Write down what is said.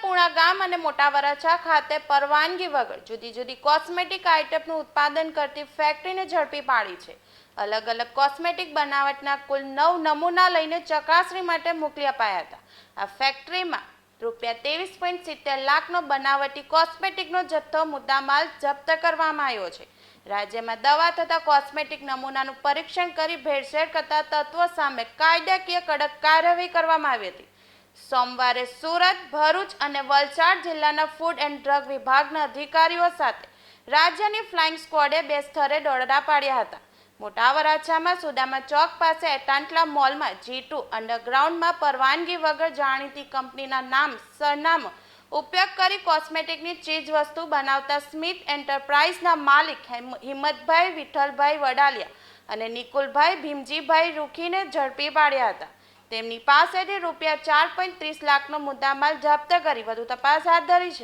ઉણા ગામ અને મોટા વરાછા ખાતે પરવાનગી વગર જુદી જુદી કોસ્મેટિક આઇટમનું ઉત્પાદન કરતી ફેક્ટરીને ઝડપી પાડી છે. અલગ અલગ કોસ્મેટિક બનાવટના કુલ નવ નમૂના લઈને ચકાસણી માટે મોકલી અપાયા હતા. આ ફેક્ટરીમાં રૂપિયા ત્રેવીસ પોઈન્ટ સિત્તેર લાખનો બનાવટી કોસ્મેટિકનો જથ્થો મુદ્દામાલ જપ્ત કરવામાં આવ્યો છે. રાજ્યમાં દવા તથા કોસ્મેટિક નમૂનાનું પરીક્ષણ કરી ભેળસેળ કરતા તત્વો સામે કાયદાકીય કડક કાર્યવાહી કરવામાં આવી હતી. સોમવારે સુરત, ભરૂચ અને વલસાડ જિલ્લાના ફૂડ એન્ડ ડ્રગ વિભાગના અધિકારીઓ સાથે રાજ્યની ફ્લાઇંગ સ્ક્વોડે બે સ્થળે દોડડા પાડ્યા હતા. મોટા વરાછામાં સુદામા ચોક પાસે એટાન્ટલા મોલમાં જી ટુ અંડરગ્રાઉન્ડમાં પરવાનગી વગર જાણીતી કંપનીના નામ, સરનામું, ઉપયોગ કરી કોસ્મેટિકની ચીજ વસ્તુ બનાવતા સ્મિથ એન્ટરપ્રાઇઝના માલિક હેમ- હિંમતભાઈ વિઠ્ઠલભાઈ વડાલિયા અને નિકુલભાઈ ભીમજીભાઈ રૂખીને ઝડપી પાડ્યા હતા. તેમની પાસેથી રૂપિયા ચાર પોઈન્ટ ત્રીસ લાખનો મુદ્દામાલ જપ્ત કરી વધુ તપાસ હાથ ધરી છે.